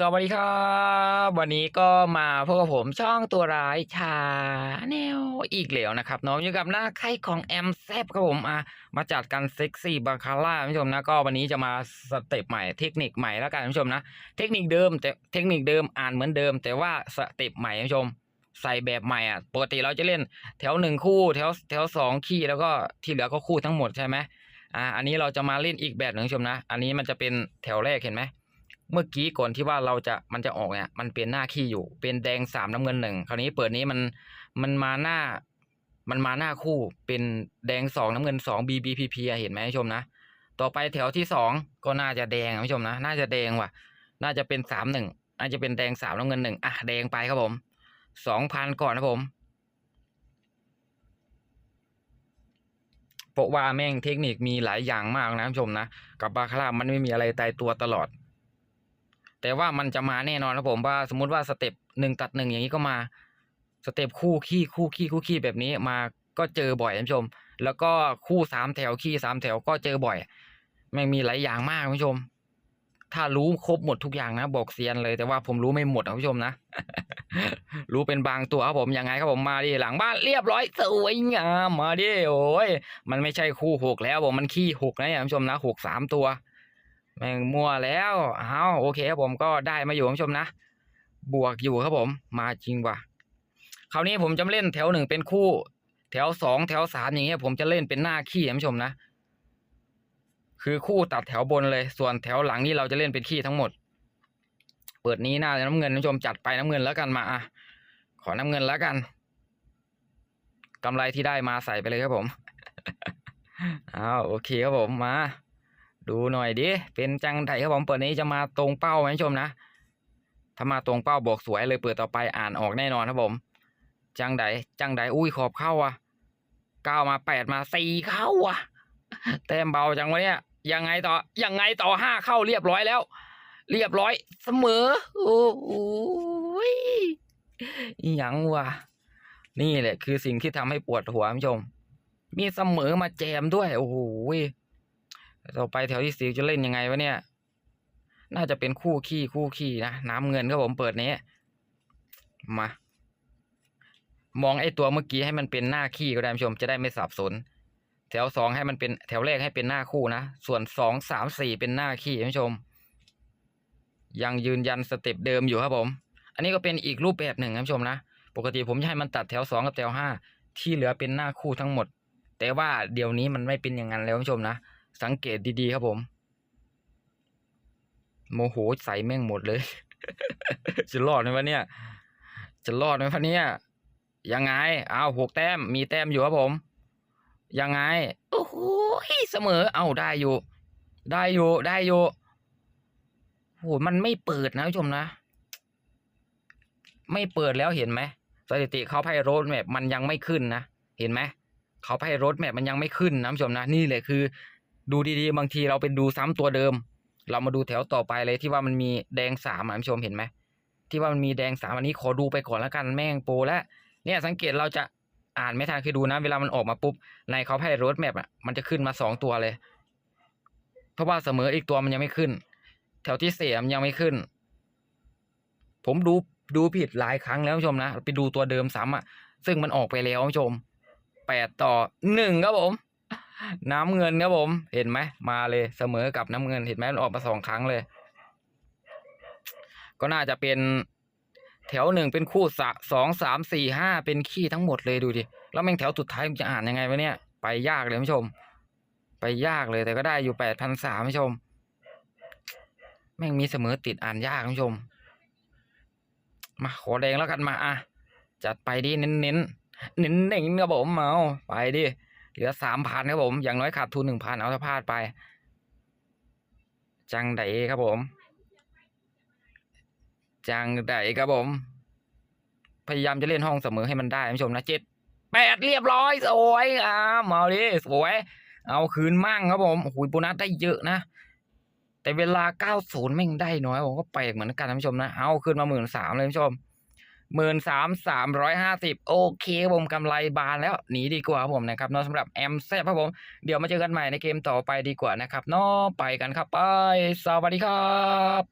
สวัสดีครับ วันนี้ก็มาพบกับผมช่องตัวร้ายชาแนลอีกแล้วนะครับน้องอยู่กับหน้าไข่ของแอมแซบครับผมอะมาจัดกันเซ็กซี่บาคาร่าผู้ชมนะก็วันนี้จะมาสเต็ปใหม่เทคนิคใหม่แล้วกันผู้ชมนะ เทคนิคเดิมแต่เทคนิคเดิมอ่านเหมือนเดิม แต่ว่าสเต็ปใหม่ผู้ชม ใส่แบบใหม่อะปกติเราจะเล่นแถวหนึ่งคู่แถวแถวสองขี้แล้วก็ที่เหลือก็คู่ทั้งหมดใช่ไหมอ่าอันนี้เราจะมาเล่นอีกแบบหนึ่งผู้ชมนะ อันนี้มันจะเป็นแถวแรกเห็นไหม เมื่อกี้ก่อนที่ว่าเราจะมันจะออกเนี่ยมันเป็นหน้าขี้อยู่ เป็นแดงสามน้ำเงินหนึ่งคราวนี้เปิดนี้มันมันมาหน้า มันมาหน้าคู่เป็นแดงสองน้ำเงินสอง BBPP เห็นไหมผู้ชมนะต่อไปแถวที่สองก็น่าจะแดงอะผู้ชมนะน่าจะแดงว่ะ น่าจะเป็นสามหนึ่งน่าจะเป็นแดงสามน้ำเงินหนึ่งอะแดงไปครับผมสองพันก่อนนะผมเพราะว่าแม่งเทคนิคมีหลายอย่างมากนะผู้ชมนะกับบาคาร่ามันไม่มีอะไรตายตัวตลอด แต่ว่ามันจะมาแน่นอนครับผมว่าสมมุติว่าสเต็ปหนึ่งตัดหนึ่งอย่างนี้ก็มาสเต็ปคู่ขี้คู่ขี้คู่ขี้แบบนี้มาก็เจอบ่อยท่านผู้ชม แล้วก็คู่สามแถวขี้สามแถวก็เจอบ่อยแม่งมีหลายอย่างมากท่านผู้ชม ถ้ารู้ครบหมดทุกอย่างนะบอกเซียนเลย แต่ว่าผมรู้ไม่หมดนะท่านผู้ชมนะรู้เป็นบางตัวครับผมยังไงครับผมมาดิหลังบ้านเรียบร้อยสวยงามมาดิโอ้ยมันไม่ใช่คู่หกแล้วผมมันขี้หกนะท่านผู้ชมนะหกสามตัว แม่งมั่วแล้วเอาโอเคครับผมก็ได้มาอยู่คุณผู้ชมนะ บวกอยู่ครับผม มาจริงว่ะคราวนี้ผมจะเล่นแถวหนึ่งเป็นคู่ แถวสองแถวสามอย่างเงี้ยผมจะเล่นเป็นหน้าขี้คุณผู้ชมนะ คือคู่ตัดแถวบนเลย ส่วนแถวหลังนี่เราจะเล่นเป็นขี้ทั้งหมด เปิดนี้หน้าน้ำเงินคุณผู้ชมจัดไปน้ำเงินแล้วกันมาอะขอน้ำเงินแล้วกันกำไรที่ได้มาใส่ไปเลยครับผมอ้าวโอเคครับผมมา ดูหน่อยดิเป็นจังไดครับผมเปิดนี้จะมาตรงเป้าไหมชมนะถ้ามาตรงเป้าบอกสวยเลยเปิดต่อไปอ่านออกแน่นอนครับผม จังไดจังไดอุ้ยขอบเข้าอะเก้ามาแปดมาสี่เข้าอะแต้มเบาจังวะเนี่ยยังไงต่อยังไงต่อห้าเข้าเรียบร้อยแล้ว เรียบร้อย เสมอ โอ้โหยอิหยังวะนี่แหละ คือสิ่งที่ทำให้ปวดหัวคุณผู้ชม มีเสมอมาแจมด้วย โอ้โหย ต่อไปแถวที่สี่จะเล่นยังไงวะเนี่ย น่าจะเป็นคู่ขี้คู่ขี้นะน้ำเงินครับผมเปิดนี้ มา มองไอ้ตัวเมื่อกี้ให้มันเป็นหน้าขี้ก็ได้ผู้ชมจะได้ไม่สับสน แถวสองให้มันเป็นแถวแรกให้เป็นหน้าคู่นะ ส่วนสองสามสี่เป็นหน้าขี้ผู้ชม ยังยืนยันสเต็ปเดิมอยู่ครับผม อันนี้ก็เป็นอีกรูปแบบหนึ่งครับผู้ชมนะปกติผมจะให้มันตัดแถวสองกับแถวห้าที่เหลือเป็นหน้าคู่ทั้งหมด แต่ว่าเดี๋ยวนี้มันไม่เป็นอย่างนั้นแล้วผู้ชมนะ สังเกตดีๆครับผม โมโหใส่แม่งหมดเลย จะรอดไหมวะเนี่ย จะรอดไหมวะเนี่ย ยังไง เอาหกแต้ม มีแต้มอยู่ครับผม ยังไง โอ้โหเสมอ เอาได้อยู่ ได้อยู่ ได้อยู่โหมันไม่เปิดนะผู้ชมนะ ไม่เปิดแล้วเห็นไหมสถิติเขาไพ่โรดแมพมันยังไม่ขึ้นนะ เห็นไหมเขาไพ่รถแมพมันยังไม่ขึ้นนะผู้ชมนะ นี่แหละคือ ดูดีๆ บางทีเราไปดูซ้ำตัวเดิม เรามาดูแถวต่อไปเลยที่ว่ามันมีแดงสามอะผู้ชมเห็นไหมที่ว่ามันมีแดงสามอันนี้ขอดูไปก่อนแล้วกันแม่งโปรแล้วเนี่ยสังเกตเราจะอ่านไม่ทันคือดูนะเวลามันออกมาปุ๊บในเขาไพ่รถแมพอะมันจะขึ้นมาสองตัวเลย เพราะว่าเสมออีกตัวมันยังไม่ขึ้น แถวที่เสียมยังไม่ขึ้น ผมดูดูผิดหลายครั้งแล้วผู้ชมนะไปดูตัวเดิมซ้ำอะซึ่งมันออกไปแล้วผู้ชมแปดต่อหนึ่งครับผม น้ำเงินครับผม เห็นไหมมาเลยเสมอกับน้ำเงินเห็นไหมมันออกมาสองครั้งเลย ก็น่าจะเป็นแถวหนึ่งเป็นคู่สะสองสามสี่ห้าเป็นขี้ทั้งหมดเลยดูดิแล้วแม่งแถวสุดท้ายมันจะอ่านยังไงวะเนี่ย ไปยากเลยผู้ชม ไปยากเลยแต่ก็ได้อยู่แปดพันสามผู้ชม แม่งมีเสมอติดอ่านยากผู้ชม มาขอแดงแล้วกันมาอะจัดไปดิเน้นเน้นเน้นเน้นครับผมเอาไปดิ เหลือสามพันครับผม อย่างน้อยขาดทุนหนึ่งพันเอาถ้าพลาดไป จังไดครับผม จังไดครับผม พยายามจะเล่นห้องเสมอให้มันได้ท่านผู้ชมนะเจ็ดแปดเรียบร้อยสวยอ่ามาดิสวย เอาคืนมั่งครับผมโอ้โหโบนัสได้เยอะนะแต่เวลาเก้าศูนย์แม่ได้น้อยผมก็แปลกเหมือนกันท่านผู้ชมนะ เอาคืนมาหมื่นสามเลยท่านผู้ชม หมื่นสามสามร้อยห้าสิบโอเคผมกำไรบานแล้วหนีดีกว่าผมนะครับเนอะสำหรับแอมแซบครับผม เดี๋ยวมาเจอกันใหม่ในเกมต่อไปดีกว่านะครับเนาะไปกันครับไป สวัสดีครับ